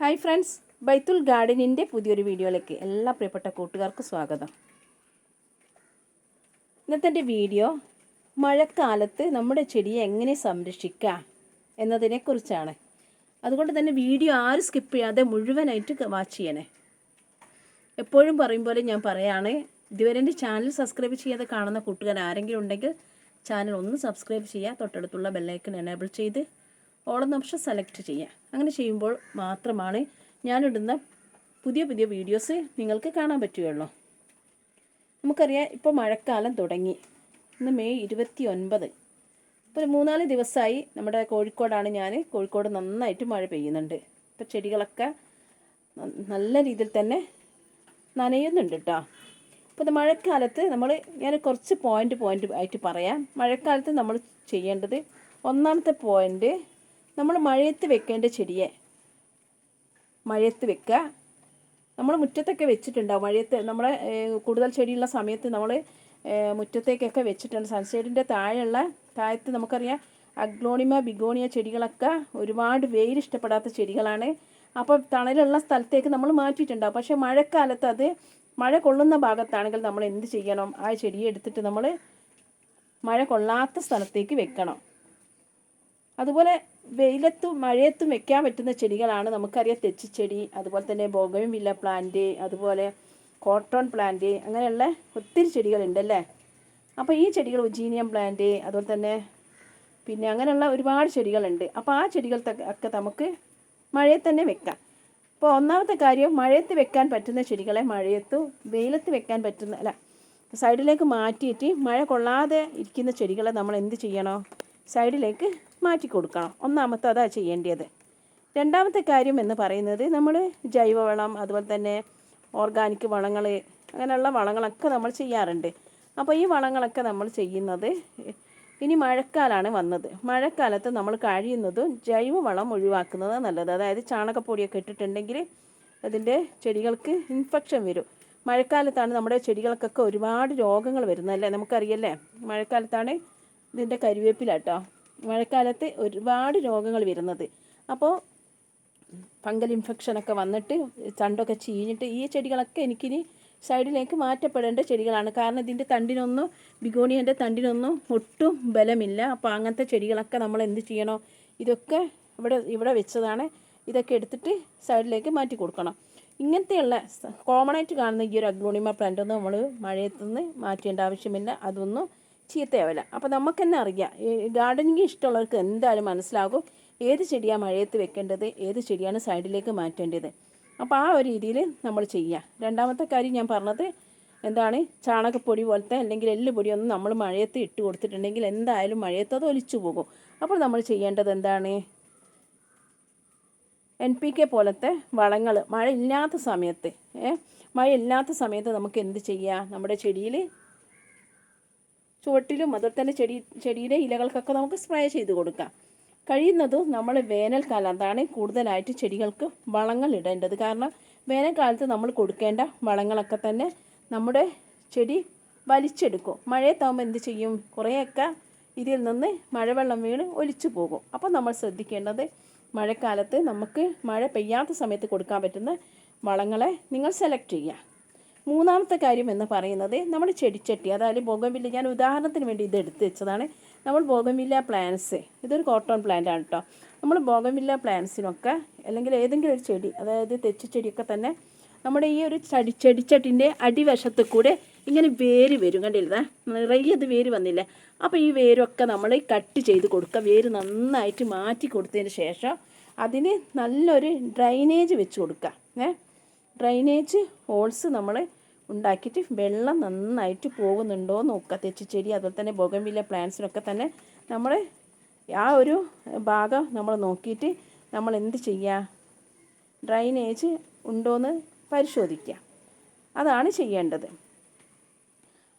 Hi friends ബൈത്തുൽ ഗാർഡനിന്റെ പുതിയൊരു വീഡിയോയിലേക്ക് എല്ലാ പ്രിയപ്പെട്ട കൂട്ടുകാർക്കും സ്വാഗതം. ഇന്നത്തെ എന്റെ വീഡിയോ മഴക്കാലത്ത് നമ്മുടെ ചെടിയെ എങ്ങനെ സംരക്ഷിക്കാം എന്നതിനെക്കുറിച്ചാണ്. അതുകൊണ്ട് തന്നെ വീഡിയോ ആരും സ്കിപ്പ് ചെയ്യാതെ മുഴുവനായിട്ട് വാച്ച് ചെയ്യണേ. എപ്പോഴും പറയും പോലെ ഞാൻ പറയാണ് ഇതുവരെ എന്റെ ചാനൽ സബ്സ്ക്രൈബ് ചെയ്യാതെ കാണുന്ന കൂട്ടുകാർ ആരെങ്കിലും ഉണ്ടെങ്കിൽ ചാനൽ ഒന്ന് സബ്സ്ക്രൈബ് ചെയ്യുക തൊട്ടടുത്തുള്ള ബെല്ലൈക്കൺ എനേബിൾ ചെയ്ത് ഓളം ഓപ്ഷൻ സെലക്ട് ചെയ്യുക അങ്ങനെ ചെയ്യുമ്പോൾ മാത്രമാണ് ഞാനിടുന്ന പുതിയ പുതിയ വീഡിയോസ് നിങ്ങൾക്ക് കാണാൻ പറ്റുകയുള്ളൂ. നമുക്കറിയാം ഇപ്പോൾ മഴക്കാലം തുടങ്ങി. ഇന്ന് മെയ് ഇരുപത്തി ഒൻപത് ഇപ്പോൾ ഒരു മൂന്നാൽ ദിവസമായി നമ്മുടെ കോഴിക്കോടാണ് ഞാൻ. കോഴിക്കോട് നന്നായിട്ട് മഴ പെയ്യുന്നുണ്ട്. ഇപ്പോൾ ചെടികളൊക്കെ നല്ല രീതിയിൽ തന്നെ നനയുന്നുണ്ട് കേട്ടോ അപ്പോൾ ഇത് മഴക്കാലത്ത് നമ്മൾ ഞാൻ കുറച്ച് പോയിന്റ് പോയിന്റ് ആയിട്ട് പറയാം. മഴക്കാലത്ത് നമ്മൾ ചെയ്യേണ്ടത് ഒന്നാമത്തെ പോയിന്റ് നമ്മൾ മഴയത്ത് വെക്കേണ്ട ചെടിയെ മഴയത്ത് വെക്കുക നമ്മൾ മുറ്റത്തൊക്കെ വെച്ചിട്ടുണ്ടാവും. മഴയത്ത് നമ്മളെ കൂടുതൽ ചെടിയുള്ള സമയത്ത് നമ്മൾ മുറ്റത്തേക്കൊക്കെ വെച്ചിട്ടുണ്ട്. സൺസൈഡിന്റെ താഴെയുള്ള താഴത്ത് നമുക്കറിയാം അഗ്ലോണിമ ബിഗോണിയ ചെടികളൊക്കെ ഒരുപാട് വെയിൽ ഇഷ്ടപ്പെടാത്ത ചെടികളാണ്. അപ്പോൾ തണലുള്ള സ്ഥലത്തേക്ക് നമ്മൾ മാറ്റിയിട്ടുണ്ടാവും. പക്ഷേ മഴക്കാലത്ത് അത് മഴ കൊള്ളുന്ന ഭാഗത്താണെങ്കിൽ നമ്മൾ എന്ത് ചെയ്യണം? ആ ചെടിയെ എടുത്തിട്ട് നമ്മൾ മഴ കൊള്ളാത്ത സ്ഥലത്തേക്ക് വെക്കണം. അതുപോലെ വെയിലത്തും മഴയത്തും വെക്കാൻ പറ്റുന്ന ചെടികളാണ്. നമുക്കറിയാം തെച്ചിച്ചെടി അതുപോലെ തന്നെ ബോഗയും വില്ല പ്ലാന്റ് അതുപോലെ കോട്ടൺ പ്ലാന്റ് അങ്ങനെയുള്ള ഒത്തിരി ചെടികളുണ്ട് അല്ലേ? അപ്പോൾ ഈ ചെടികൾ ഉജീനിയം പ്ലാന്റ് അതുപോലെ തന്നെ പിന്നെ അങ്ങനെയുള്ള ഒരുപാട് ചെടികളുണ്ട്. അപ്പോൾ ആ ചെടികൾ ഒക്കെ നമുക്ക് മഴയത്ത് തന്നെ വെക്കാം. അപ്പോൾ ഒന്നാമത്തെ കാര്യം മഴയത്ത് വെക്കാൻ പറ്റുന്ന ചെടികളെ മഴയത്തും വെയിലത്ത് വെക്കാൻ പറ്റുന്ന അല്ല സൈഡിലേക്ക് മാറ്റിയിട്ട് മഴ കൊള്ളാതെ ഇരിക്കുന്ന ചെടികളെ നമ്മൾ എന്ത് ചെയ്യണം? സൈഡിലേക്ക് മാറ്റി കൊടുക്കണം. ഒന്നാമത്തെ അതാ ചെയ്യേണ്ടത്. രണ്ടാമത്തെ കാര്യം എന്ന് പറയുന്നത് നമ്മൾ ജൈവവളം അതുപോലെ തന്നെ ഓർഗാനിക് വളങ്ങൾ അങ്ങനെയുള്ള വളങ്ങളൊക്കെ നമ്മൾ ചെയ്യാറുണ്ട്. അപ്പോൾ ഈ വളങ്ങളൊക്കെ നമ്മൾ ചെയ്യുന്നത് ഇനി മഴക്കാലമാണ് വന്നത്. മഴക്കാലത്ത് നമ്മൾ കഴിയുന്നതും ജൈവവളം ഒഴിവാക്കുന്നത് നല്ലത്. അതായത് ചാണകപ്പൊടിയൊക്കെ ഇട്ടിട്ടുണ്ടെങ്കിൽ അതിന്റെ ചെടികൾക്ക് ഇൻഫെക്ഷൻ വരും. മഴക്കാലത്താണ് നമ്മുടെ ചെടികൾക്കൊക്കെ ഒരുപാട് രോഗങ്ങൾ വരുന്നത് അല്ലേ? നമുക്കറിയല്ലേ? മഴക്കാലത്താണ് ഇതിന്റെ കരുവേപ്പിലാട്ടോ. മഴക്കാലത്ത് ഒരുപാട് രോഗങ്ങൾ വരുന്നത്. അപ്പോൾ ഫംഗൽ ഇൻഫെക്ഷനൊക്കെ വന്നിട്ട് തണ്ടൊക്കെ ചീഞ്ഞിട്ട് ഈ ചെടികളൊക്കെ എനിക്കിനി സൈഡിലേക്ക് മാറ്റപ്പെടേണ്ട ചെടികളാണ്. കാരണം ഇതിന്റെ തണ്ടിനൊന്നും ബിഗോണിയന്റെ തണ്ടിനൊന്നും ഒട്ടും ബലമില്ല. അപ്പോൾ അങ്ങനത്തെ ചെടികളൊക്കെ നമ്മൾ എന്ത് ചെയ്യണോ ഇതൊക്കെ ഇവിടെ ഇവിടെ വെച്ചതാണ്. ഇതൊക്കെ എടുത്തിട്ട് സൈഡിലേക്ക് മാറ്റി കൊടുക്കണം. ഇങ്ങനത്തെയുള്ള കോമൺ ആയിട്ട് കാണുന്ന ഈ ഒരു അഗ്ലോണിമ പ്ലാന്റ് ഒന്നും നമ്മൾ മഴയത്തുനിന്ന് മാറ്റേണ്ട ആവശ്യമില്ല. അതൊന്നും ചീത്തയാവില്ല. അപ്പോൾ നമുക്ക് തന്നെ അറിയാം ഗാർഡനിങ് ഇഷ്ടമുള്ളവർക്ക് എന്തായാലും മനസ്സിലാകും ഏത് ചെടിയാണ് മഴയത്ത് വെക്കേണ്ടത് ഏത് ചെടിയാണ് സൈഡിലേക്ക് മാറ്റേണ്ടത്. അപ്പോൾ ആ ഒരു രീതിയിൽ നമ്മൾ ചെയ്യുക രണ്ടാമത്തെ കാര്യം ഞാൻ പറഞ്ഞത് എന്താണ് ചാണകപ്പൊടി പോലത്തെ അല്ലെങ്കിൽ എല്ലുപൊടി ഒന്നും നമ്മൾ മഴയത്ത് ഇട്ട് കൊടുത്തിട്ടുണ്ടെങ്കിൽ എന്തായാലും മഴയത്ത് അത് ഒലിച്ചു പോകും. അപ്പോൾ നമ്മൾ ചെയ്യേണ്ടത് എന്താണ് എൻ പി കെ പോലത്തെ വളങ്ങൾ മഴ ഇല്ലാത്ത സമയത്ത് ഏ മഴ ഇല്ലാത്ത സമയത്ത് നമുക്ക് എന്ത് ചെയ്യാം? നമ്മുടെ ചെടിയിൽ ചുവട്ടിലും അതുപോലെ തന്നെ ചെടി ചെടിയുടെ ഇലകൾക്കൊക്കെ നമുക്ക് സ്പ്രേ ചെയ്ത് കൊടുക്കാം. കഴിയുന്നതും നമ്മൾ വേനൽക്കാലം അതാണ് കൂടുതലായിട്ട് ചെടികൾക്ക് വളങ്ങൾ ഇടേണ്ടത്. കാരണം വേനൽക്കാലത്ത് നമ്മൾ കൊടുക്കേണ്ട വളങ്ങളൊക്കെ തന്നെ നമ്മുടെ ചെടി വലിച്ചെടുക്കും. മഴയത്താകുമ്പോൾ എന്ത് ചെയ്യും? കുറേയൊക്കെ ഇതിൽ നിന്ന് മഴവെള്ളം വീണ് ഒലിച്ചു പോകും. അപ്പോൾ നമ്മൾ ശ്രദ്ധിക്കേണ്ടത് മഴക്കാലത്ത് നമുക്ക് മഴ പെയ്യാത്ത സമയത്ത് കൊടുക്കാൻ പറ്റുന്ന വളങ്ങളെ നിങ്ങൾ സെലക്ട് ചെയ്യുക. മൂന്നാമത്തെ കാര്യം എന്ന് പറയുന്നത് നമ്മുടെ ചെടിച്ചട്ടി അതായത് ബോഗംവില്ല ഞാൻ ഉദാഹരണത്തിന് വേണ്ടി ഇത് എടുത്തു വെച്ചതാണ്. നമ്മൾ ബോഗംവില്ല പ്ലാന്റ്സ് ഇതൊരു കോട്ടൺ പ്ലാന്റ് ആണ് കേട്ടോ നമ്മൾ ബോഗംവില്ല പ്ലാന്റ്സിനൊക്കെ അല്ലെങ്കിൽ ഏതെങ്കിലും ഒരു ചെടി അതായത് തെച്ചിച്ചെടിയൊക്കെ തന്നെ നമ്മുടെ ഈ ഒരു ചടി ചെടിച്ചട്ടിന്റെ അടിവശത്ത് കൂടെ ഇങ്ങനെ വേര് വരും. കണ്ടില്ലേ? നിറയെ അത് വേര് വന്നില്ലേ? അപ്പോൾ ഈ വേരൊക്കെ നമ്മൾ കട്ട് ചെയ്ത് കൊടുക്കുക. വേര് നന്നായിട്ട് മാറ്റി കൊടുത്തതിന് ശേഷം അതിന് നല്ലൊരു ഡ്രൈനേജ് വെച്ച് കൊടുക്കുക. ഏ? ഡ്രൈനേജ് ഹോൾസ് നമ്മൾ ഉണ്ടാക്കിയിട്ട് വെള്ളം നന്നായിട്ട് പോകുന്നുണ്ടോ നോക്കുക. തെച്ചിച്ചെടി അതുപോലെ തന്നെ ബോഗൻവില്ല പ്ലാന്റ്സിനൊക്കെ തന്നെ നമ്മൾ ആ ഒരു ഭാഗം നമ്മൾ നോക്കിയിട്ട് നമ്മൾ എന്ത് ചെയ്യുക? ഡ്രൈനേജ് ഉണ്ടോയെന്ന് പരിശോധിക്കുക. അതാണ് ചെയ്യേണ്ടത്.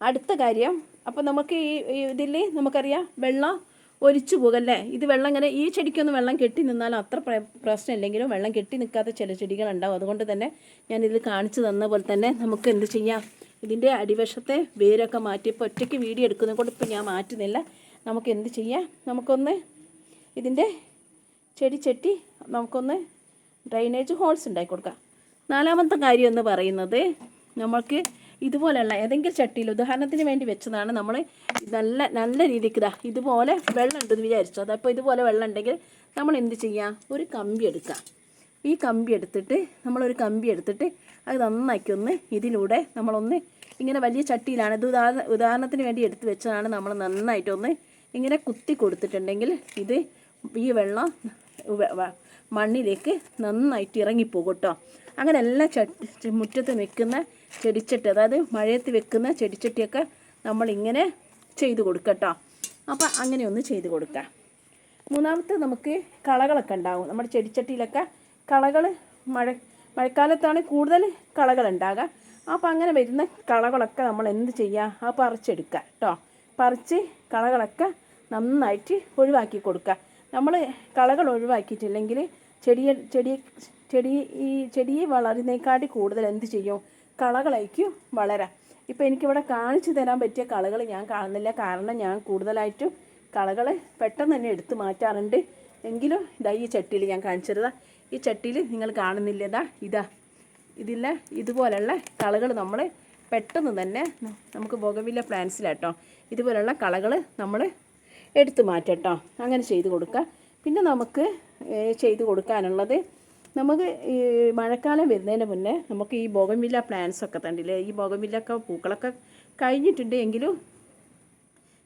അടുത്ത കാര്യം അപ്പോൾ നമുക്ക് ഈ ഇതിൽ നമുക്കറിയാം വെള്ളം ഒലിച്ചു പോകല്ലേ? ഇത് വെള്ളം ഇങ്ങനെ ഈ ചെടിക്കൊന്നും വെള്ളം കെട്ടി നിന്നാൽ അത്ര പ്ര- പ്രശ്നമില്ലെങ്കിലും വെള്ളം കെട്ടി നിൽക്കാത്ത ചില ചെടികളുണ്ടാവും. അതുകൊണ്ട് തന്നെ ഞാനിത് കാണിച്ചു തന്ന പോലെ തന്നെ നമുക്ക് എന്ത് ചെയ്യാം? ഇതിന്റെ അടിവശത്തെ വേരൊക്കെ മാറ്റി ഇപ്പോൾ ഒറ്റയ്ക്ക് വീഡിയോ എടുക്കുന്നത് കൊണ്ട് ഇപ്പോൾ ഞാൻ മാറ്റുന്നില്ല. നമുക്ക് എന്ത് ചെയ്യാം? നമുക്കൊന്ന് ഇതിന്റെ ചെടി ചെട്ടി നമുക്കൊന്ന് ഡ്രൈനേജ് ഹോൾസ് ഉണ്ടാക്കി കൊടുക്കാം. നാലാമത്തെ കാര്യം എന്ന് പറയുന്നത് നമ്മൾക്ക് ഇതുപോലെയുള്ള ഏതെങ്കിലും ചട്ടിയിൽ ഉദാഹരണത്തിന് വേണ്ടി വെച്ചതാണ് നമ്മൾ നല്ല നല്ല രീതിക്ക് ഇതാ ഇതുപോലെ വെള്ളം ഉണ്ടെന്ന് വിചാരിച്ചു. അതപ്പോൾ ഇതുപോലെ വെള്ളം ഉണ്ടെങ്കിൽ നമ്മൾ എന്ത് ചെയ്യാം? ഒരു കമ്പി എടുക്കുക ഈ കമ്പി എടുത്തിട്ട് നമ്മളൊരു കമ്പി എടുത്തിട്ട് അത് നന്നാക്കി ഒന്ന് ഇതിലൂടെ നമ്മളൊന്ന് ഇങ്ങനെ വലിയ ചട്ടിയിലാണ്. ഇത് ഉദാഹരണ ഉദാഹരണത്തിന് വേണ്ടി എടുത്ത് വെച്ചതാണ് നമ്മൾ നന്നായിട്ടൊന്ന് ഇങ്ങനെ കുത്തി കൊടുത്തിട്ടുണ്ടെങ്കിൽ ഇത് ഈ വെള്ളം മണ്ണിലേക്ക് നന്നായിട്ട് ഇറങ്ങിപ്പോകും കേട്ടോ അങ്ങനെ എല്ലാ മുറ്റത്ത് വെക്കുന്ന ചെടിച്ചട്ടി അതായത് മഴയത്ത് വെക്കുന്ന ചെടിച്ചട്ടിയൊക്കെ നമ്മളിങ്ങനെ ചെയ്ത് കൊടുക്കട്ടോ. അപ്പോൾ അങ്ങനെ ഒന്ന് ചെയ്ത് കൊടുക്കാം. മൂന്നാമത്തെ നമുക്ക് കളകളൊക്കെ ഉണ്ടാകും നമ്മുടെ ചെടിച്ചട്ടിയിലൊക്കെ കളകൾ മഴ മഴക്കാലത്താണ് കൂടുതൽ കളകൾ ഉണ്ടാകുക. അപ്പോൾ അങ്ങനെ വരുന്ന കളകളൊക്കെ നമ്മൾ എന്ത് ചെയ്യുക ആ പറിച്ചെടുക്കുക കേട്ടോ പറിച്ച് കളകളൊക്കെ നന്നായിട്ട് ഒഴിവാക്കി കൊടുക്കുക. നമ്മൾ കളകൾ ഒഴിവാക്കിയിട്ടില്ലെങ്കിൽ ചെടിയെ ചെടി ചെടി ഈ ചെടിയെ വളരുന്നേക്കാട്ടി കൂടുതൽ എന്ത് ചെയ്യും? കളകളായിരിക്കും വളരാം. ഇപ്പോൾ എനിക്കിവിടെ കാണിച്ചു തരാൻ പറ്റിയ കളകൾ ഞാൻ കാണുന്നില്ല. കാരണം ഞാൻ കൂടുതലായിട്ടും കളകൾ പെട്ടെന്ന് തന്നെ എടുത്തു മാറ്റാറുണ്ട്. എങ്കിലും ഇതാ ഈ ചട്ടിയിൽ ഞാൻ കാണിച്ചിരുതാ ഈ ചട്ടിയിൽ നിങ്ങൾ കാണുന്നില്ല. ഇതാ ഇതാ. ഇതില്ല ഇതുപോലുള്ള കളകൾ നമ്മൾ പെട്ടെന്ന് തന്നെ നമുക്ക് ബോഗവില്ല പ്ലാന്റ്സിലാട്ടോ. ഇതുപോലുള്ള കളകൾ നമ്മൾ എടുത്തു മാറ്റട്ടോ. അങ്ങനെ ചെയ്ത് കൊടുക്കുക പിന്നെ നമുക്ക് ചെയ്ത് കൊടുക്കാനുള്ളത്. നമുക്ക് ഈ മഴക്കാലം വരുന്നതിന് മുന്നേ നമുക്ക് ഈ ബോഗമില്ല പ്ലാന്റ്സ് ഒക്കെ തണ്ടില്ലേ ഈ ബോഗമില്ലൊക്കെ പൂക്കളൊക്കെ കഴിഞ്ഞിട്ടുണ്ട് എങ്കിലും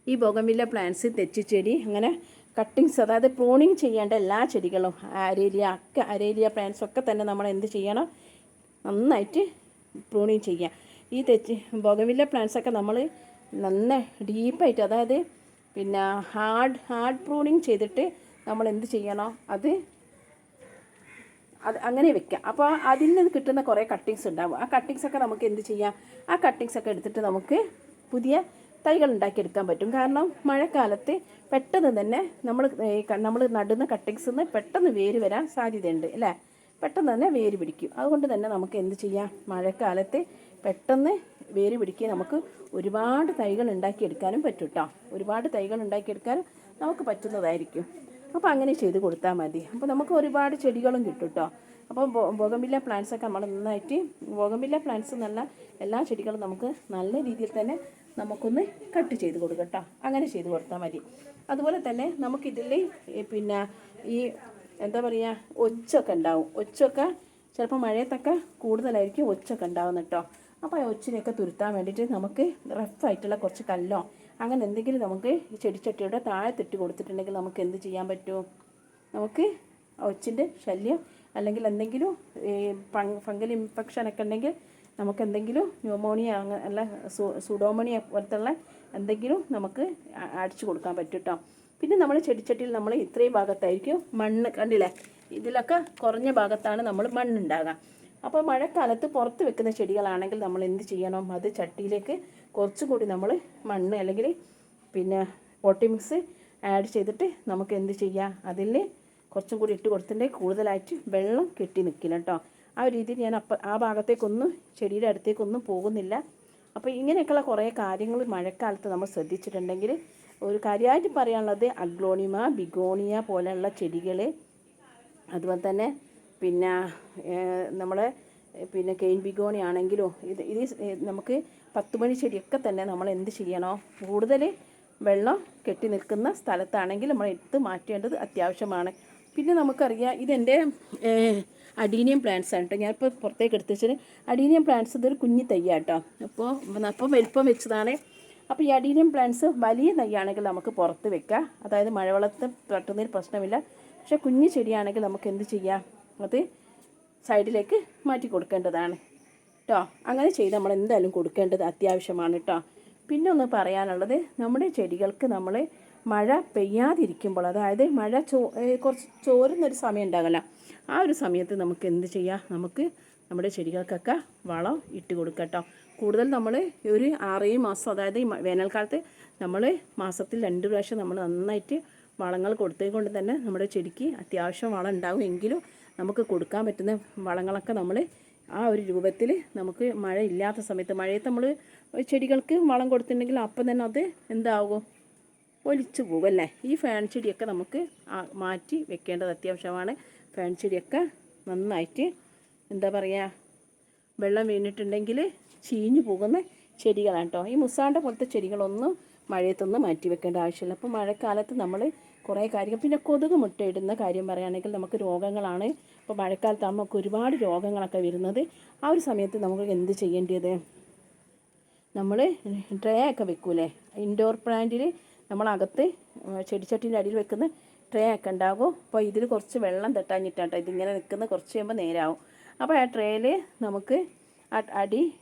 ഈ ബോഗമില്ല പ്ലാന്റ്സ് തെച്ചിച്ചെടി അങ്ങനെ കട്ടിങ്സ് അതായത് പ്രൂണിങ് ചെയ്യേണ്ട എല്ലാ ചെടികളും അരേലിയ ഒക്കെ അരേലിയ പ്ലാന്റ്സ് ഒക്കെ തന്നെ നമ്മൾ എന്ത് ചെയ്യണം? നന്നായിട്ട് പ്രൂണിങ് ചെയ്യാം. ഈ തെച്ച് ബോഗമില്ല പ്ലാന്റ്സ് ഒക്കെ നമ്മൾ നന്നായി ഡീപ്പായിട്ട് അതായത് പിന്നെ ഹാർഡ് ഹാർഡ് പ്രൂണിങ് ചെയ്തിട്ട് നമ്മൾ എന്ത് ചെയ്യണം? അത് അത് അങ്ങനെ വെക്കാം. അപ്പോൾ അതിൽ നിന്ന് കിട്ടുന്ന കുറേ കട്ടിങ്സ് ഉണ്ടാവും. ആ കട്ടിങ്സ് ഒക്കെ നമുക്ക് എന്ത് ചെയ്യാം? ആ കട്ടിങ്സ് ഒക്കെ എടുത്തിട്ട് നമുക്ക് പുതിയ തൈകൾ ഉണ്ടാക്കിയെടുക്കാൻ പറ്റും. കാരണം മഴക്കാലത്ത് പെട്ടെന്ന് തന്നെ നമ്മൾ നമ്മൾ നടുന്ന കട്ടിങ്സ് നിന്ന് പെട്ടെന്ന് വേര് വരാൻ സാധ്യതയുണ്ട് അല്ലേ? പെട്ടെന്ന് തന്നെ വേര് പിടിക്കും. അതുകൊണ്ട് തന്നെ നമുക്ക് എന്ത് ചെയ്യാം? മഴക്കാലത്ത് പെട്ടെന്ന് വേര് പിടിക്കുക നമുക്ക് ഒരുപാട് തൈകൾ ഉണ്ടാക്കിയെടുക്കാനും പറ്റും കേട്ടോ ഒരുപാട് തൈകൾ ഉണ്ടാക്കിയെടുക്കാനും നമുക്ക് പറ്റുന്നതായിരിക്കും. അപ്പോൾ അങ്ങനെ ചെയ്ത് കൊടുത്താൽ മതി. അപ്പോൾ നമുക്ക് ഒരുപാട് ചെടികളും കിട്ടും കേട്ടോ അപ്പോൾ ബോഗമില്ല പ്ലാന്റ്സ് ഒക്കെ നമ്മൾ നന്നായിട്ട് ബോഗമില്ല പ്ലാന്റ്സ് നല്ല എല്ലാ ചെടികളും നമുക്ക് നല്ല രീതിയിൽ തന്നെ നമുക്കൊന്ന് കട്ട് ചെയ്ത് കൊടുക്കട്ടോ കേട്ടോ അങ്ങനെ ചെയ്ത് കൊടുത്താൽ മതി. അതുപോലെ തന്നെ നമുക്കിതിൽ പിന്നെ ഈ എന്താ പറയുക ഒച്ചൊക്കെ ഉണ്ടാവും. ഒച്ചൊക്കെ ചിലപ്പോൾ മഴയത്തൊക്കെ കൂടുതലായിരിക്കും ഒച്ചൊക്കെ ഉണ്ടാവുന്നു കേട്ടോ അപ്പോൾ ആ ഒച്ചിനെയൊക്കെ തുരുത്താൻ വേണ്ടിയിട്ട് നമുക്ക് റഫായിട്ടുള്ള കുറച്ച് കല്ലോ അങ്ങനെ എന്തെങ്കിലും നമുക്ക് ഈ ചെടിച്ചട്ടിയുടെ തെറ്റി കൊടുത്തിട്ടുണ്ടെങ്കിൽ നമുക്ക് എന്ത് ചെയ്യാൻ പറ്റും? നമുക്ക് ഒച്ചിന്റെ ശല്യം അല്ലെങ്കിൽ എന്തെങ്കിലും ഈ ഫംഗൽ ഇൻഫെക്ഷൻ ഒക്കെ ഉണ്ടെങ്കിൽ നമുക്ക് എന്തെങ്കിലും ന്യൂമോണിയ അങ്ങനെ അല്ല സുഡോമോണിയ പോലത്തുള്ള എന്തെങ്കിലും നമുക്ക് അടിച്ചു കൊടുക്കാൻ പറ്റും കേട്ടോ പിന്നെ നമ്മൾ ചെടിച്ചട്ടിയിൽ നമ്മൾ ഇത്രയും ഭാഗത്തായിരിക്കും മണ്ണ് കണ്ടില്ലേ? ഇതിലൊക്കെ കുറഞ്ഞ ഭാഗത്താണ് നമ്മൾ മണ്ണുണ്ടാകുക അപ്പോൾ മഴക്കാലത്ത് പുറത്ത് വെക്കുന്ന ചെടികളാണെങ്കിൽ നമ്മൾ എന്ത് ചെയ്യണം? അത് ചട്ടിയിലേക്ക് കുറച്ചും കൂടി നമ്മൾ മണ്ണ് അല്ലെങ്കിൽ പിന്നെ പോട്ടി മിക്സ് ആഡ് ചെയ്തിട്ട് നമുക്ക് എന്ത് ചെയ്യാം? അതിൽ കുറച്ചും കൂടി ഇട്ട് കൊടുത്തിട്ടുണ്ടെങ്കിൽ കൂടുതലായിട്ട് വെള്ളം കെട്ടി നിൽക്കില്ല കേട്ടോ. ആ ഒരു രീതിയിൽ ഞാൻ അപ്പം ആ ഭാഗത്തേക്കൊന്നും ചെടിയുടെ അടുത്തേക്കൊന്നും പോകുന്നില്ല. അപ്പോൾ ഇങ്ങനെയൊക്കെയുള്ള കുറേ കാര്യങ്ങൾ മഴക്കാലത്ത് നമ്മൾ ശ്രദ്ധിച്ചിട്ടുണ്ടെങ്കിൽ ഒരു കാര്യമായിട്ട് പറയാനുള്ളത് അഗ്ലോണിമ ബിഗോണിയ പോലെയുള്ള ചെടികൾ അതുപോലെ തന്നെ പിന്നെ നമ്മൾ പിന്നെ കെയിൻ ബിഗോണി ആണെങ്കിലോ ഇത് ഇത് നമുക്ക് പത്ത് മണി ചെടിയൊക്കെ തന്നെ നമ്മൾ എന്ത് ചെയ്യണോ? കൂടുതൽ വെള്ളം കെട്ടി നിൽക്കുന്ന സ്ഥലത്താണെങ്കിൽ നമ്മൾ എടുത്ത് മാറ്റേണ്ടത് അത്യാവശ്യമാണ്. പിന്നെ നമുക്കറിയാം ഇതെന്റെ അഡീനിയം പ്ലാന്റ്സ് ആണ് കേട്ടോ. ഞാനിപ്പോൾ പുറത്തേക്ക് എടുത്ത് വെച്ചാൽ അഡീനിയം പ്ലാന്റ്സ് ഇതൊരു കുഞ്ഞി തയ്യാട്ടോ അപ്പോൾ അപ്പം വലിപ്പം വെച്ചതാണ്. അപ്പോൾ ഈ അഡീനിയം പ്ലാന്റ്സ് വലിയ തയ്യാണെങ്കിൽ നമുക്ക് പുറത്ത് വെക്കാം. അതായത് മഴവെള്ളത്തെ തട്ടുന്നതിന് പ്രശ്നമില്ല. പക്ഷേ കുഞ്ഞു ചെടിയാണെങ്കിൽ നമുക്ക് എന്ത് ചെയ്യാം? അത് സൈഡിലേക്ക് മാറ്റി കൊടുക്കേണ്ടതാണ് കേട്ടോ അങ്ങനെ ചെയ്ത് നമ്മൾ എന്തായാലും കൊടുക്കേണ്ടത് അത്യാവശ്യമാണ് കേട്ടോ പിന്നെ ഒന്ന് പറയാനുള്ളത് നമ്മുടെ ചെടികൾക്ക് നമ്മൾ മഴ പെയ്യാതിരിക്കുമ്പോൾ അതായത് മഴ ചോ കുറച്ച് ചോരുന്നൊരു സമയം ഉണ്ടാകല ആ ഒരു സമയത്ത് നമുക്ക് എന്ത് ചെയ്യാം? നമുക്ക് നമ്മുടെ ചെടികൾക്കൊക്കെ വളം ഇട്ട് കൊടുക്കാം കേട്ടോ കൂടുതൽ നമ്മൾ ഒരു ആറേഴ് മാസം അതായത് ഈ വേനൽക്കാലത്ത് നമ്മൾ മാസത്തിൽ രണ്ട് പ്രാവശ്യം നമ്മൾ നന്നായിട്ട് വളങ്ങൾ കൊടുത്തത് കൊണ്ട് തന്നെ നമ്മുടെ ചെടിക്ക് അത്യാവശ്യം വളം ഉണ്ടാകും എങ്കിലും നമുക്ക് കൊടുക്കാൻ പറ്റുന്ന വളങ്ങളൊക്കെ നമ്മൾ ആ ഒരു രൂപത്തിൽ നമുക്ക് മഴ ഇല്ലാത്ത സമയത്ത് മഴയത്ത് നമ്മൾ ചെടികൾക്ക് വളം കൊടുത്തിട്ടുണ്ടെങ്കിൽ അപ്പം തന്നെ അത് എന്താകും? ഒലിച്ചു പോകും അല്ലേ? ഈ ഫാൻ ചെടിയൊക്കെ നമുക്ക് മാറ്റി വെക്കേണ്ടത് അത്യാവശ്യമാണ്. ഫാൻ ചെടിയൊക്കെ നന്നായിട്ട് എന്താ പറയുക വെള്ളം വീണിട്ടുണ്ടെങ്കിൽ ചീഞ്ഞു പോകുന്ന ചെടികളാണ് കേട്ടോ ഈ മുസാണ്ട പോലത്തെ ചെടികളൊന്നും മഴയത്തൊന്നും മാറ്റി വെക്കേണ്ട ആവശ്യമില്ല. അപ്പോൾ മഴക്കാലത്ത് നമ്മൾ കുറേ കാര്യങ്ങൾ. പിന്നെ കൊതുക് മുട്ടയിടുന്ന കാര്യം പറയുകയാണെങ്കിൽ നമുക്ക് രോഗങ്ങളാണ്. ഇപ്പോൾ മഴക്കാലത്ത് നമുക്ക് ഒരുപാട് രോഗങ്ങളൊക്കെ വരുന്നത്. ആ ഒരു സമയത്ത് നമുക്ക് എന്ത് ചെയ്യേണ്ടത്? നമ്മൾ ട്രേ ഒക്കെ വെക്കൂലേ? ഇൻഡോർ പ്ലാന്റിൽ നമ്മളകത്ത് ചെടിച്ചട്ടിന്റെ അടിയിൽ വെക്കുന്ന ട്രേ ഒക്കെ ഉണ്ടാകും. അപ്പോൾ ഇതിൽ കുറച്ച് വെള്ളം തട്ടാഞ്ഞിട്ടാട്ടോ ഇതിങ്ങനെ നിൽക്കുന്ന കുറച്ച് കഴിയുമ്പോൾ നേരാവും. അപ്പോൾ ആ ട്രേയിൽ നമുക്ക് അടി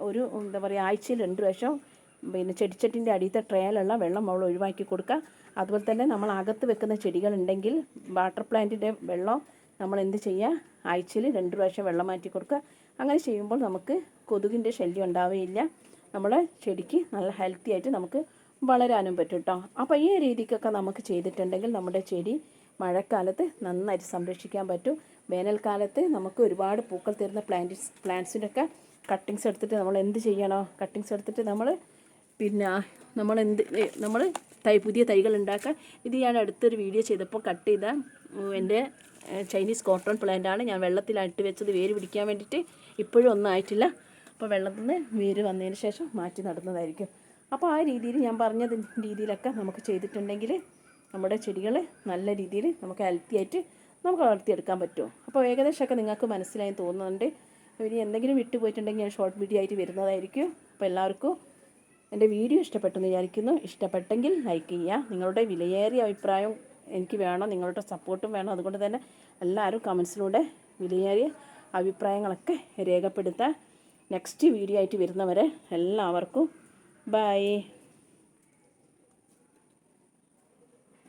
ഒരു- എന്താ പറയുക ആഴ്ചയിൽ രണ്ട് പ്രാവശ്യം പിന്നെ ചെടിച്ചട്ടിന്റെ അടിയത്തെ ട്രേയിലുള്ള വെള്ളം അവൾ ഒഴിവാക്കി കൊടുക്കുക. അതുപോലെ തന്നെ നമ്മൾ അകത്ത് വെക്കുന്ന ചെടികളുണ്ടെങ്കിൽ വാട്ടർ പ്ലാന്റിന്റെ വെള്ളം നമ്മൾ എന്ത് ചെയ്യുക? ആഴ്ചയിൽ രണ്ട് പ്രാവശ്യം വെള്ളം മാറ്റി കൊടുക്കുക. അങ്ങനെ ചെയ്യുമ്പോൾ നമുക്ക് കൊതുകിന്റെ ശല്യം ഉണ്ടാവുകയില്ല. നമ്മുടെ ചെടിക്ക് നല്ല ഹെൽത്തി ആയിട്ട് നമുക്ക് വളരാനും പറ്റും കേട്ടോ അപ്പോൾ ഈ രീതിക്കൊക്കെ നമുക്ക് ചെയ്തിട്ടുണ്ടെങ്കിൽ നമ്മുടെ ചെടി മഴക്കാലത്ത് നന്നായിട്ട് സംരക്ഷിക്കാൻ പറ്റും. വേനൽക്കാലത്ത് നമുക്ക് ഒരുപാട് പൂക്കൾ തരുന്ന പ്ലാന്റ്സ് പ്ലാന്റ്സിനൊക്കെ കട്ടിങ്സ് എടുത്തിട്ട് നമ്മൾ എന്ത് ചെയ്യണോ? കട്ടിങ്സ് എടുത്തിട്ട് നമ്മൾ പിന്നെ നമ്മൾ എന്ത് നമ്മൾ തൈ പുതിയ തൈകൾ ഉണ്ടാക്കാൻ. ഇത് ഞാൻ അടുത്തൊരു വീഡിയോ ചെയ്തപ്പോൾ കട്ട് ചെയ്ത എന്റെ ചൈനീസ് കോട്ടൺ പ്ലാന്റ് ആണ്. ഞാൻ വെള്ളത്തിലിട്ട് വെച്ചത് വേര് പിടിക്കാൻ വേണ്ടിയിട്ട്. ഇപ്പോഴും ഒന്നും ആയിട്ടില്ല. അപ്പോൾ വെള്ളത്തിൽ നിന്ന് വേര് വന്നതിന് ശേഷം മാറ്റി നടുന്നതായിരിക്കും. അപ്പോൾ ആ രീതിയിൽ ഞാൻ പറഞ്ഞ രീതിയിലൊക്കെ നമുക്ക് ചെയ്തിട്ടുണ്ടെങ്കിൽ നമ്മുടെ ചെടികൾ നല്ല രീതിയിൽ നമുക്ക് ഹെൽത്തി ആയിട്ട് നമുക്ക് വളർത്തിയെടുക്കാൻ പറ്റും. അപ്പോൾ ഏകദേശമൊക്കെ നിങ്ങൾക്ക് മനസ്സിലായി തോന്നുന്നുണ്ട്. ഇനി എന്തെങ്കിലും വിട്ടുപോയിട്ടുണ്ടെങ്കിൽ ഞാൻ ഷോർട്ട് വീഡിയോ ആയിട്ട് വരുന്നതായിരിക്കും. അപ്പോൾ എല്ലാവർക്കും എന്റെ വീഡിയോ ഇഷ്ടപ്പെട്ടെന്ന് വിചാരിക്കുന്നു. ഇഷ്ടപ്പെട്ടെങ്കിൽ ലൈക്ക് ചെയ്യുക. നിങ്ങളുടെ വിലയേറിയ അഭിപ്രായം എനിക്ക് വേണം. നിങ്ങളുടെ സപ്പോർട്ടും വേണം. അതുകൊണ്ട് തന്നെ എല്ലാവരും കമൻസിലൂടെ വിലയേറിയ അഭിപ്രായങ്ങളൊക്കെ രേഖപ്പെടുത്താൻ നെക്സ്റ്റ് വീഡിയോ ആയിട്ട് വരുന്നവരെ എല്ലാവർക്കും ബൈ